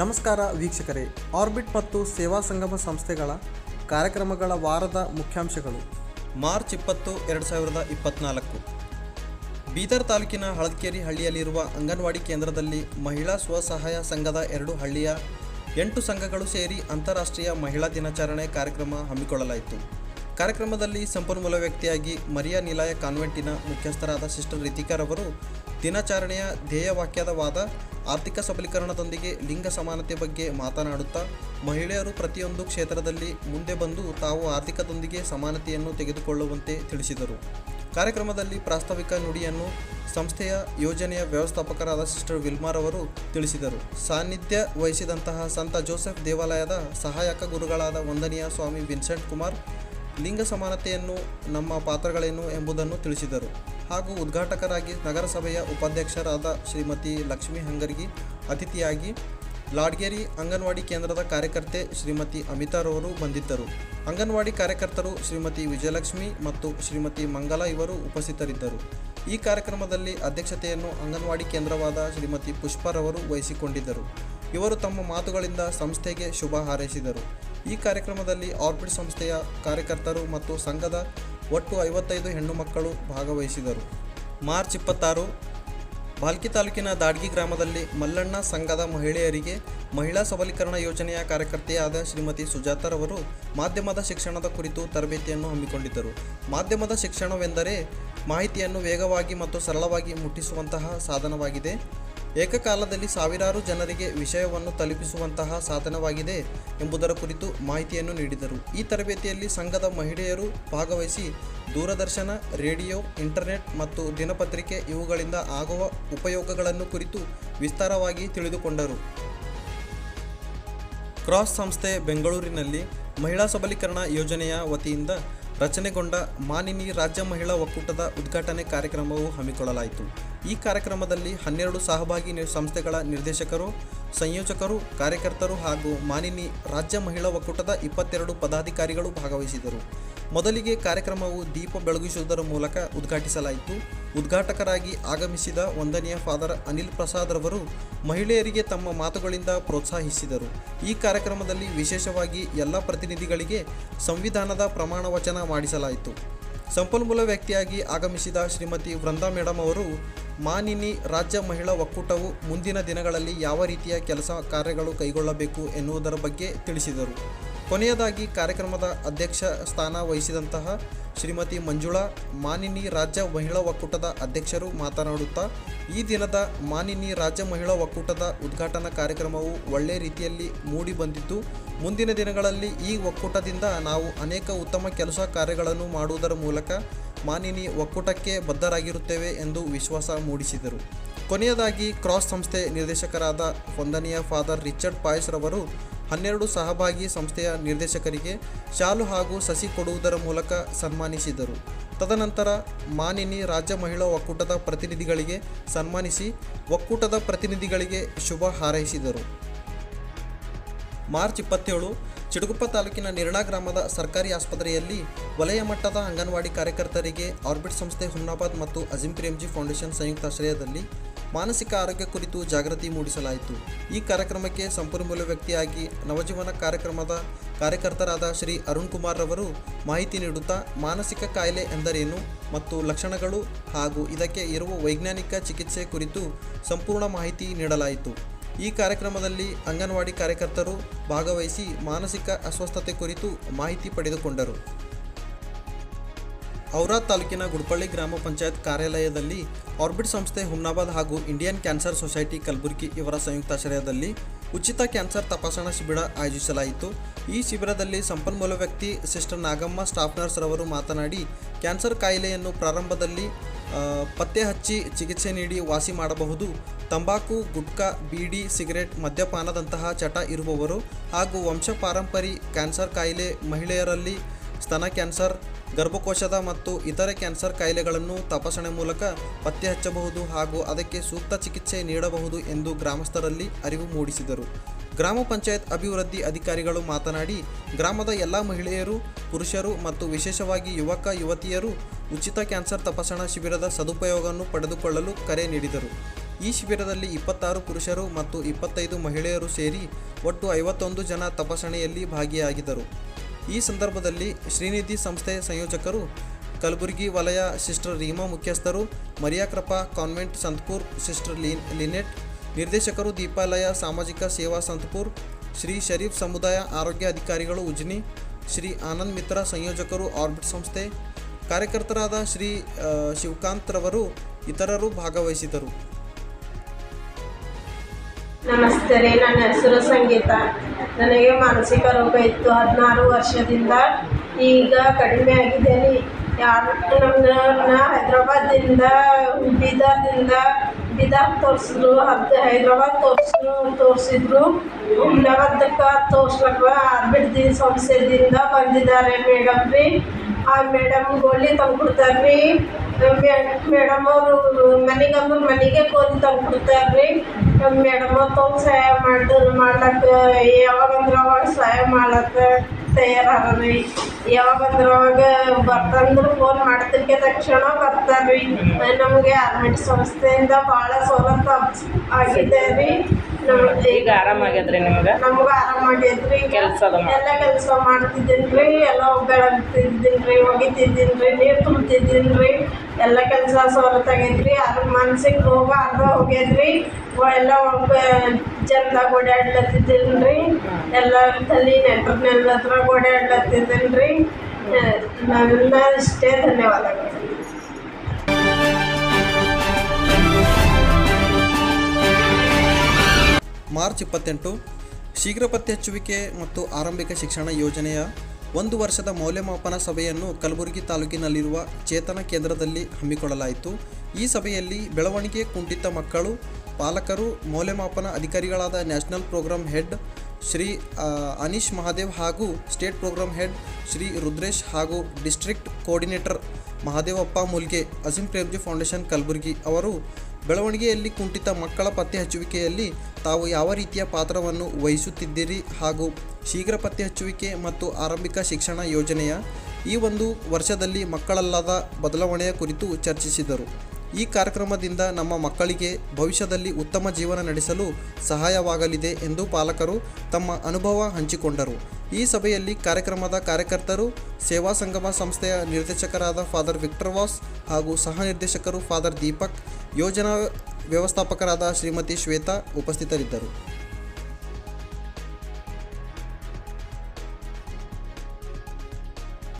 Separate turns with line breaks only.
ನಮಸ್ಕಾರ ವೀಕ್ಷಕರೇ. ಆರ್ಬಿಟ್ ಮತ್ತು ಸೇವಾ ಸಂಗಮ ಸಂಸ್ಥೆಗಳ ಕಾರ್ಯಕ್ರಮಗಳ ವಾರದ ಮುಖ್ಯಾಂಶಗಳು.
ಮಾರ್ಚ್ ಇಪ್ಪತ್ತು, ಎರಡು ಸಾವಿರದ ಇಪ್ಪತ್ನಾಲ್ಕು. ಬೀದರ್ ತಾಲೂಕಿನ ಹಳದಕೇರಿ ಹಳ್ಳಿಯಲ್ಲಿರುವ ಅಂಗನವಾಡಿ ಕೇಂದ್ರದಲ್ಲಿ ಮಹಿಳಾ ಸ್ವಸಹಾಯ ಸಂಘದ ಎರಡು ಹಳ್ಳಿಯ ಎಂಟು ಸಂಘಗಳು ಸೇರಿ ಅಂತಾರಾಷ್ಟ್ರೀಯ ಮಹಿಳಾ ದಿನಾಚರಣೆ ಕಾರ್ಯಕ್ರಮ ಹಮ್ಮಿಕೊಳ್ಳಲಾಯಿತು. ಕಾರ್ಯಕ್ರಮದಲ್ಲಿ ಸಂಪನ್ಮೂಲ ವ್ಯಕ್ತಿಯಾಗಿ ಮರಿಯಾ ನಿಲಾಯ ಕಾನ್ವೆಂಟಿನ ಮುಖ್ಯಸ್ಥರಾದ ಸಿಸ್ಟರ್ ರಿತಿಕಾರವರು ದಿನಾಚರಣೆಯ ಧ್ಯೇಯವಾಕ್ಯದ ವಾದ ಆರ್ಥಿಕ ಸಬಲೀಕರಣದೊಂದಿಗೆ ಲಿಂಗ ಸಮಾನತೆ ಬಗ್ಗೆ ಮಾತನಾಡುತ್ತಾ, ಮಹಿಳೆಯರು ಪ್ರತಿಯೊಂದು ಕ್ಷೇತ್ರದಲ್ಲಿ ಮುಂದೆ ಬಂದು ತಾವು ಆರ್ಥಿಕದೊಂದಿಗೆ ಸಮಾನತೆಯನ್ನು ತೆಗೆದುಕೊಳ್ಳುವಂತೆ ತಿಳಿಸಿದರು. ಕಾರ್ಯಕ್ರಮದಲ್ಲಿ ಪ್ರಾಸ್ತಾವಿಕ ನುಡಿಯನ್ನು ಸಂಸ್ಥೆಯ ಯೋಜನೆಯ ವ್ಯವಸ್ಥಾಪಕರಾದ ಸಿಸ್ಟರ್ ವಿಲ್ಮಾರ್ ಅವರು ತಿಳಿಸಿದರು. ಸಾನ್ನಿಧ್ಯ ವಹಿಸಿದಂತಹ ಸಂತ ಜೋಸೆಫ್ ದೇವಾಲಯದ ಸಹಾಯಕ ಗುರುಗಳಾದ ವಂದನೀಯ ಸ್ವಾಮಿ ವಿನ್ಸೆಂಟ್ ಕುಮಾರ್ ಲಿಂಗ ಸಮಾನತೆಯನ್ನು, ನಮ್ಮ ಪಾತ್ರಗಳೇನು ಎಂಬುದನ್ನು ತಿಳಿಸಿದರು. ಹಾಗೂ ಉದ್ಘಾಟಕರಾಗಿ ನಗರಸಭೆಯ ಉಪಾಧ್ಯಕ್ಷರಾದ ಶ್ರೀಮತಿ ಲಕ್ಷ್ಮೀ ಹಂಗರ್ಗಿ, ಅತಿಥಿಯಾಗಿ ಲಾಡ್ಗೇರಿ ಅಂಗನವಾಡಿ ಕೇಂದ್ರದ ಕಾರ್ಯಕರ್ತೆ ಶ್ರೀಮತಿ ಅಮಿತಾರವರು ಬಂದಿದ್ದರು. ಅಂಗನವಾಡಿ ಕಾರ್ಯಕರ್ತರು ಶ್ರೀಮತಿ ವಿಜಯಲಕ್ಷ್ಮಿ ಮತ್ತು ಶ್ರೀಮತಿ ಮಂಗಲ ಇವರು ಉಪಸ್ಥಿತರಿದ್ದರು. ಈ ಕಾರ್ಯಕ್ರಮದಲ್ಲಿ ಅಧ್ಯಕ್ಷತೆಯನ್ನು ಅಂಗನವಾಡಿ ಕೇಂದ್ರವಾದ ಶ್ರೀಮತಿ ಪುಷ್ಪರವರು ವಹಿಸಿಕೊಂಡಿದ್ದರು. ಇವರು ತಮ್ಮ ಮಾತುಗಳಿಂದ ಸಂಸ್ಥೆಗೆ ಶುಭ ಹಾರೈಸಿದರು. ಈ ಕಾರ್ಯಕ್ರಮದಲ್ಲಿ ಆರ್ಬಿಟ್ ಸಂಸ್ಥೆಯ ಕಾರ್ಯಕರ್ತರು ಮತ್ತು ಸಂಘದ ಒಟ್ಟು ಐವತ್ತೈದು ಹೆಣ್ಣು ಮಕ್ಕಳು ಭಾಗವಹಿಸಿದರು. ಮಾರ್ಚ್ ಇಪ್ಪತ್ತಾರು, ಬಾಲ್ಕಿ ತಾಲೂಕಿನ ದಾಡ್ಗಿ ಗ್ರಾಮದಲ್ಲಿ ಮಲ್ಲಣ್ಣ ಸಂಘದ ಮಹಿಳೆಯರಿಗೆ ಮಹಿಳಾ ಸಬಲೀಕರಣ ಯೋಜನೆಯ ಕಾರ್ಯಕರ್ತೆಯಾದ ಶ್ರೀಮತಿ ಸುಜಾತರವರು ಮಾಧ್ಯಮದ ಶಿಕ್ಷಣದ ಕುರಿತು ತರಬೇತಿಯನ್ನು ಹಮ್ಮಿಕೊಂಡಿದ್ದರು. ಮಾಧ್ಯಮದ ಶಿಕ್ಷಣವೆಂದರೆ ಮಾಹಿತಿಯನ್ನು ವೇಗವಾಗಿ ಮತ್ತು ಸರಳವಾಗಿ ಮುಟ್ಟಿಸುವಂತಹ ಸಾಧನವಾಗಿದೆ. ಏಕಕಾಲದಲ್ಲಿ ಸಾವಿರಾರು ಜನರಿಗೆ ವಿಷಯವನ್ನು ತಲುಪಿಸುವಂತಹ ಸಾಧನವಾಗಿದೆ ಎಂಬುದರ ಕುರಿತು ಮಾಹಿತಿಯನ್ನು ನೀಡಿದರು. ಈ ತರಬೇತಿಯಲ್ಲಿ ಸಂಘದ ಮಹಿಳೆಯರು ಭಾಗವಹಿಸಿ ದೂರದರ್ಶನ, ರೇಡಿಯೋ, ಇಂಟರ್ನೆಟ್ ಮತ್ತು ದಿನಪತ್ರಿಕೆ ಇವುಗಳಿಂದ ಆಗುವ ಉಪಯೋಗಗಳನ್ನು ಕುರಿತು ವಿಸ್ತಾರವಾಗಿ ತಿಳಿದುಕೊಂಡರು. ಕ್ರಾಸ್ ಸಂಸ್ಥೆ ಬೆಂಗಳೂರಿನಲ್ಲಿ ಮಹಿಳಾ ಸಬಲೀಕರಣ ಯೋಜನೆಯ ವತಿಯಿಂದ ರಚನೆಗೊಂಡ ಮಾನಿನಿ ರಾಜ್ಯ ಮಹಿಳಾ ಒಕ್ಕೂಟದ ಉದ್ಘಾಟನೆ ಕಾರ್ಯಕ್ರಮವು ಹಮ್ಮಿಕೊಳ್ಳಲಾಯಿತು. ಈ ಕಾರ್ಯಕ್ರಮದಲ್ಲಿ ಹನ್ನೆರಡು ಸಹಭಾಗಿ ಸಂಸ್ಥೆಗಳ ನಿರ್ದೇಶಕರು, ಸಂಯೋಜಕರು, ಕಾರ್ಯಕರ್ತರು ಹಾಗೂ ಮಾನಿನಿ ರಾಜ್ಯ ಮಹಿಳಾ ಒಕ್ಕೂಟದ ಇಪ್ಪತ್ತೆರಡು ಪದಾಧಿಕಾರಿಗಳು ಭಾಗವಹಿಸಿದರು. ಮೊದಲಿಗೆ ಕಾರ್ಯಕ್ರಮವು ದೀಪ ಬೆಳಗಿಸುವುದರ ಮೂಲಕ ಉದ್ಘಾಟಿಸಲಾಯಿತು. ಉದ್ಘಾಟಕರಾಗಿ ಆಗಮಿಸಿದ ಒಂದನೆಯ ಫಾದರ್ ಅನಿಲ್ ಪ್ರಸಾದ್ ರವರು ಮಹಿಳೆಯರಿಗೆ ತಮ್ಮ ಮಾತುಗಳಿಂದ ಪ್ರೋತ್ಸಾಹಿಸಿದರು. ಈ ಕಾರ್ಯಕ್ರಮದಲ್ಲಿ ವಿಶೇಷವಾಗಿ ಎಲ್ಲ ಪ್ರತಿನಿಧಿಗಳಿಗೆ ಸಂವಿಧಾನದ ಪ್ರಮಾಣ ವಚನ ಮಾಡಿಸಲಾಯಿತು. ಸಂಪನ್ಮೂಲ ವ್ಯಕ್ತಿಯಾಗಿ ಆಗಮಿಸಿದ ಶ್ರೀಮತಿ ವೃಂದಾ ಮೇಡಮ್ ಅವರು, ಮಾನಿನಿ, ರಾಜ್ಯ ಮಹಿಳಾ ಒಕ್ಕೂಟವು ಮುಂದಿನ ದಿನಗಳಲ್ಲಿ ಯಾವ ರೀತಿಯ ಕೆಲಸ ಕಾರ್ಯಗಳು ಕೈಗೊಳ್ಳಬೇಕು ಎನ್ನುವುದರ ಬಗ್ಗೆ ತಿಳಿಸಿದರು. ಕೊನೆಯದಾಗಿ ಕಾರ್ಯಕ್ರಮದ ಅಧ್ಯಕ್ಷ ಸ್ಥಾನ ವಹಿಸಿದಂತಹ ಶ್ರೀಮತಿ ಮಂಜುಳಾ, ಮಾನಿನಿ ರಾಜ್ಯ ಮಹಿಳಾ ಒಕ್ಕೂಟದ ಅಧ್ಯಕ್ಷರು ಮಾತನಾಡುತ್ತಾ, ಈ ದಿನದ ಮಾನಿನಿ ರಾಜ್ಯ ಮಹಿಳಾ ಒಕ್ಕೂಟದ ಉದ್ಘಾಟನಾ ಕಾರ್ಯಕ್ರಮವು ಒಳ್ಳೆ ರೀತಿಯಲ್ಲಿ ಮೂಡಿ ಬಂದಿದ್ದು, ಮುಂದಿನ ದಿನಗಳಲ್ಲಿ ಈ ಒಕ್ಕೂಟದಿಂದ ನಾವು ಅನೇಕ ಉತ್ತಮ ಕೆಲಸ ಕಾರ್ಯಗಳನ್ನು ಮಾಡುವುದರ ಮೂಲಕ ಮಾನಿನಿ ಒಕ್ಕೂಟಕ್ಕೆ ಬದ್ಧರಾಗಿರುತ್ತೇವೆ ಎಂದು ವಿಶ್ವಾಸ ಮೂಡಿಸಿದರು. ಕೊನೆಯದಾಗಿ ಕ್ರಾಸ್ ಸಂಸ್ಥೆ ನಿರ್ದೇಶಕರಾದ ವಂದನೀಯ ಫಾದರ್ ರಿಚರ್ಡ್ ಪಾಯ್ಸ್ ರವರು ಹನ್ನೆರಡು ಸಹಭಾಗಿ ಸಂಸ್ಥೆಯ ನಿರ್ದೇಶಕರಿಗೆ ಶಾಲು ಹಾಗೂ ಸಸಿ ಕೊಡುವುದರ ಮೂಲಕ ಸನ್ಮಾನಿಸಿದರು. ತದನಂತರ ಮಾನಿನಿ ರಾಜ್ಯ ಮಹಿಳಾ ಒಕ್ಕೂಟದ ಪ್ರತಿನಿಧಿಗಳಿಗೆ ಸನ್ಮಾನಿಸಿ ಒಕ್ಕೂಟದ ಪ್ರತಿನಿಧಿಗಳಿಗೆ ಶುಭ ಹಾರೈಸಿದರು. ಮಾರ್ಚ್ ಇಪ್ಪತ್ತೇಳು ಚಿಡುಗುಪ್ಪ ತಾಲೂಕಿನ ನಿರ್ಣಾ ಗ್ರಾಮದ ಸರ್ಕಾರಿ ಆಸ್ಪತ್ರೆಯಲ್ಲಿ ವಲಯ ಮಟ್ಟದ ಅಂಗನವಾಡಿ ಕಾರ್ಯಕರ್ತರಿಗೆ ಆರ್ಬಿಟ್ ಸಂಸ್ಥೆ ಹುಮ್ನಾಬಾದ್ ಮತ್ತು ಅಜಿಂ ಪ್ರೇಮ್ಜಿ ಫೌಂಡೇಶನ್ ಸಂಯುಕ್ತಾಶ್ರಯದಲ್ಲಿ ಮಾನಸಿಕ ಆರೋಗ್ಯ ಕುರಿತು ಜಾಗೃತಿ ಮೂಡಿಸಲಾಯಿತು. ಈ ಕಾರ್ಯಕ್ರಮಕ್ಕೆ ಸಂಪನ್ಮೂಲ ವ್ಯಕ್ತಿಯಾಗಿ ನವಜೀವನ ಕಾರ್ಯಕ್ರಮದ ಕಾರ್ಯಕರ್ತರಾದ ಶ್ರೀ ಅರುಣ್ ಕುಮಾರ್ ರವರು ಮಾಹಿತಿ ನೀಡುತ್ತಾ, ಮಾನಸಿಕ ಕಾಯಿಲೆ ಎಂದರೇನು ಮತ್ತು ಲಕ್ಷಣಗಳು ಹಾಗೂ ಇದಕ್ಕೆ ಇರುವ ವೈಜ್ಞಾನಿಕ ಚಿಕಿತ್ಸೆ ಕುರಿತು ಸಂಪೂರ್ಣ ಮಾಹಿತಿ ನೀಡಲಾಯಿತು. ಈ ಕಾರ್ಯಕ್ರಮದಲ್ಲಿ ಅಂಗನವಾಡಿ ಕಾರ್ಯಕರ್ತರು ಭಾಗವಹಿಸಿ ಮಾನಸಿಕ ಅಸ್ವಸ್ಥತೆ ಕುರಿತು ಮಾಹಿತಿ ಪಡೆದುಕೊಂಡರು. ಔರಾದ್ ತಾಲೂಕಿನ ಗುಡ್ಪಳ್ಳಿ ಗ್ರಾಮ ಪಂಚಾಯತ್ ಕಾರ್ಯಾಲಯದಲ್ಲಿ ಆರ್ಬಿಟ್ ಸಂಸ್ಥೆ ಹುಮ್ನಾಬಾದ್ ಹಾಗೂ ಇಂಡಿಯನ್ ಕ್ಯಾನ್ಸರ್ ಸೊಸೈಟಿ ಕಲಬುರಗಿ ಇವರ ಸಂಯುಕ್ತಾಶ್ರಯದಲ್ಲಿ ಉಚಿತ ಕ್ಯಾನ್ಸರ್ ತಪಾಸಣಾ ಶಿಬಿರ ಆಯೋಜಿಸಲಾಯಿತು. ಈ ಶಿಬಿರದಲ್ಲಿ ಸಂಪನ್ಮೂಲ ವ್ಯಕ್ತಿ ಸಿಸ್ಟರ್ ನಾಗಮ್ಮ, ಸ್ಟಾಫ್ ನರ್ಸ್ ರವರು ಮಾತನಾಡಿ, ಕ್ಯಾನ್ಸರ್ ಕಾಯಿಲೆಯನ್ನು ಪ್ರಾರಂಭದಲ್ಲಿ ಪತ್ತೆ ಹಚ್ಚಿ ಚಿಕಿತ್ಸೆ ನೀಡಿ ವಾಸಿ ಮಾಡಬಹುದು. ತಂಬಾಕು, ಗುಟ್ಕಾ, ಬೀಡಿ, ಸಿಗರೆಟ್, ಮದ್ಯಪಾನದಂತಹ ಚಟ ಇರುವವರು ಹಾಗೂ ವಂಶ ಪಾರಂಪರಿ ಕ್ಯಾನ್ಸರ್ ಕಾಯಿಲೆ ಮಹಿಳೆಯರಲ್ಲಿ ಸ್ತನ ಕ್ಯಾನ್ಸರ್ ಗರ್ಭಕೋಶದ ಮತ್ತು ಇತರೆ ಕ್ಯಾನ್ಸರ್ ಕಾಯಿಲೆಗಳನ್ನು ತಪಾಸಣೆ ಮೂಲಕ ಪತ್ತೆ ಹಚ್ಚಬಹುದು ಹಾಗೂ ಅದಕ್ಕೆ ಸೂಕ್ತ ಚಿಕಿತ್ಸೆ ನೀಡಬಹುದು ಎಂದು ಗ್ರಾಮಸ್ಥರಲ್ಲಿ ಅರಿವು ಮೂಡಿಸಿದರು. ಗ್ರಾಮ ಪಂಚಾಯತ್ ಅಭಿವೃದ್ಧಿ ಅಧಿಕಾರಿಗಳು ಮಾತನಾಡಿ, ಗ್ರಾಮದ ಎಲ್ಲ ಮಹಿಳೆಯರು, ಪುರುಷರು ಮತ್ತು ವಿಶೇಷವಾಗಿ ಯುವಕ, ಯುವತಿಯರು ಉಚಿತ ಕ್ಯಾನ್ಸರ್ ತಪಾಸಣಾ ಶಿಬಿರದ ಸದುಪಯೋಗವನ್ನು ಪಡೆದುಕೊಳ್ಳಲು ಕರೆ ನೀಡಿದರು. ಈ ಶಿಬಿರದಲ್ಲಿ ಇಪ್ಪತ್ತಾರು ಪುರುಷರು ಮತ್ತು ಇಪ್ಪತ್ತೈದು ಮಹಿಳೆಯರು ಸೇರಿ ಒಟ್ಟು ಐವತ್ತೊಂದು ಜನ ತಪಾಸಣೆಯಲ್ಲಿ ಭಾಗಿಯಾಗಿದ್ದರು. ಈ ಸಂದರ್ಭದಲ್ಲಿ ಶ್ರೀನಿಧಿ ಸಂಸ್ಥೆ ಸಂಯೋಜಕರು, ಕಲಬುರಗಿ ವಲಯ ಸಿಸ್ಟರ್ ರೀಮಾ ಮುಖ್ಯಸ್ಥರು Mariakrappa convent Santpur sister Leen Lynette, ನಿರ್ದೇಶಕರು ದೀಪಾಲಯ ಸಾಮಾಜಿಕ ಸೇವಾ ಸಂತಪುರ್ ಶ್ರೀ ಶರೀಫ್ ಸಮುದಾಯ ಆರೋಗ್ಯ ಅಧಿಕಾರಿಗಳು ಉಜ್ನಿ, ಶ್ರೀ ಆನಂದ್ ಮಿತ್ರ ಸಂಯೋಜಕರು ಆರ್ಬಿಟ್ ಸಂಸ್ಥೆ, ಕಾರ್ಯಕರ್ತರಾದ ಶ್ರೀ ಶಿವಕಾಂತ್ರವರು ಶಿವಕಾಂತ್ ರವರು ಇತರರು ಭಾಗವಹಿಸಿದರು
ನಮಸ್ತೆ ರೀ ನನ್ನ ಹೆಸರು ಸಂಗೀತ. ನನಗೆ ಮಾನಸಿಕ ರೋಗ ಇತ್ತು ಹದಿನಾರು ವರ್ಷದಿಂದ. ಈಗ ಕಡಿಮೆ ಆಗಿದೆ ರೀ ಯಾರು ನಮ್ಮನ್ನ ನಾ ಹೈದ್ರಾಬಾದಿಂದ ಬೀದರ್ದಿಂದ ಬೀದರ್ ತೋರಿಸಿದ್ರು ಹದ್ ಹೈದ್ರಾಬಾದ್ ತೋರಿಸಿದ್ರು ತೋರಿಸಿದ್ರು. ನವದಕ್ಕೆ ತೋರ್ಸ್ಲಕ್ಕ ಆರ್ಬಿಡ್ದಿ ಸಂಸ್ಥೆದಿಂದ ಬಂದಿದ್ದಾರೆ ಮೇಡಮ್ ರೀ. ಆ ಮೇಡಮ್ ಗೋಲಿ ತಂದು ಕೊಡ್ತಾರೆ ರೀ ಮೇಡಮ್ ಅವರು ಮನೆಗೆ ಅಂದ್ರೆ ಮನೆಗೆ ಕೋಲ್ ತಂದ್ಬಿಡ್ತಾರೆ ರೀ ಮೇಡಮ್ ಅವ್ರು ಸಹಾಯ ಮಾಡಿದ್ರು ಮಾಡ್ಲಕ್ಕ ಯಾವಾಗ ಅಂದ್ರೆ ಅವಾಗ ಸಹಾಯ ಮಾಡ್ಲಕ್ಕ ತಯಾರಾಗ್ರಿ ಯಾವಾಗ ಅಂದ್ರೆ ಅವಾಗ ಬರ್ತಂದ್ರೆ ಫೋನ್ ಮಾಡಿದಕ್ಕೆ ತಕ್ಷಣ ಬರ್ತಾರೆ ರೀ ನಮಗೆ ಆರ್ಮೆಂಟ್ ಸಂಸ್ಥೆಯಿಂದ ಭಾಳ ಸವಲತ್ತು ಆಗಿದೆ ರೀ.
ಈಗ ಆರಾಮಾಗ್ಯದ್ರಿ ನಿಮ್ಗೆ?
ನಮ್ಗೆ ಆರಾಮಾಗ್ಯದ್ರಿ
ಕೆಲಸ
ಎಲ್ಲ ಕೆಲಸ ಮಾಡ್ತಿದ್ದೀನಿ ರೀ ಎಲ್ಲ ಬೆಳಗ್ತಿದ್ದೀನಿ ರೀ ಒಗಿತಿದ್ದೀನಿ ರೀ ನೀರು ತುಂಬ್ತಿದ್ದೀನಿ ರೀ ಎಲ್ಲ ಕೆಲಸ ಸವಲತ್ತಾಗೈತ್ರಿ ಅದ್ರ ಮನ್ಸಿಗೆ ರೋಗ ಅರ್ಧ ಹೋಗ್ಯದ್ರಿ ಎಲ್ಲ ಜನದಾಗ ಓಡಾಡ್ಲತ್ತಿದ್ದೀನಿ ರೀ ಎಲ್ಲ ತಲೆ ನೆಂಟ್ರನ್ನೆಲ್ಲ ಹತ್ರ ಓಡಾಡ್ಲತ್ತಿದ್ದೀನಿ ರೀ ನಾವೆಲ್ಲ ಇಷ್ಟೇ ಧನ್ಯವಾದಗಳು.
ಮಾರ್ಚ್ ಇಪ್ಪತ್ತೆಂಟು, ಶೀಘ್ರ ಪತ್ತೆಹಚ್ಚುವಿಕೆ ಮತ್ತು ಆರಂಭಿಕ ಶಿಕ್ಷಣ ಯೋಜನೆಯ ಒಂದು ವರ್ಷದ ಮೌಲ್ಯಮಾಪನ ಸಭೆಯನ್ನು ಕಲಬುರಗಿ ತಾಲೂಕಿನಲ್ಲಿರುವ ಚೇತನ ಕೇಂದ್ರದಲ್ಲಿ ಹಮ್ಮಿಕೊಳ್ಳಲಾಯಿತು. ಈ ಸಭೆಯಲ್ಲಿ ಬೆಳವಣಿಗೆ ಕುಂಠಿತ ಮಕ್ಕಳು, ಪಾಲಕರು, ಮೌಲ್ಯಮಾಪನ ಅಧಿಕಾರಿಗಳಾದ national programme head Shri Anish Mahadev ಹಾಗೂ state programme head Shri Rudresh ಹಾಗೂ district coordinator Mahadevappa Mulge, Azim Premji foundation Kalaburagi ಅವರು ಬೆಳವಣಿಗೆಯಲ್ಲಿ ಕುಂಠಿತ ಮಕ್ಕಳ ಪತ್ತೆ ಹಚ್ಚುವಿಕೆಯಲ್ಲಿ ತಾವು ಯಾವ ರೀತಿಯ ಪಾತ್ರವನ್ನು ವಹಿಸುತ್ತಿದ್ದೀರಿ ಹಾಗೂ ಶೀಘ್ರ ಪತ್ತೆ ಹಚ್ಚುವಿಕೆ ಮತ್ತು ಆರಂಭಿಕ ಶಿಕ್ಷಣ ಯೋಜನೆಯ ಈ ಒಂದು ವರ್ಷದಲ್ಲಿ ಮಕ್ಕಳಲ್ಲದ ಬದಲಾವಣೆಯ ಕುರಿತು ಚರ್ಚಿಸಿದರು. ಈ ಕಾರ್ಯಕ್ರಮದಿಂದ ನಮ್ಮ ಮಕ್ಕಳಿಗೆ ಭವಿಷ್ಯದಲ್ಲಿ ಉತ್ತಮ ಜೀವನ ನಡೆಸಲು ಸಹಾಯವಾಗಲಿದೆ ಎಂದು ಪಾಲಕರು ತಮ್ಮ ಅನುಭವ ಹಂಚಿಕೊಂಡರು. ಈ ಸಭೆಯಲ್ಲಿ ಕಾರ್ಯಕ್ರಮದ ಕಾರ್ಯಕರ್ತರು, ಸೇವಾ ಸಂಗಮ ಸಂಸ್ಥೆಯ ನಿರ್ದೇಶಕರಾದ ಫಾದರ್ ವಿಕ್ಟರ್ ವಾಸ್ ಹಾಗೂ ಸಹ ನಿರ್ದೇಶಕರು ಫಾದರ್ ದೀಪಕ್ ಯೋಜನಾ ವ್ಯವಸ್ಥಾಪಕರಾದ ಶ್ರೀಮತಿ ಶ್ವೇತಾ ಉಪಸ್ಥಿತರಿದ್ದರು.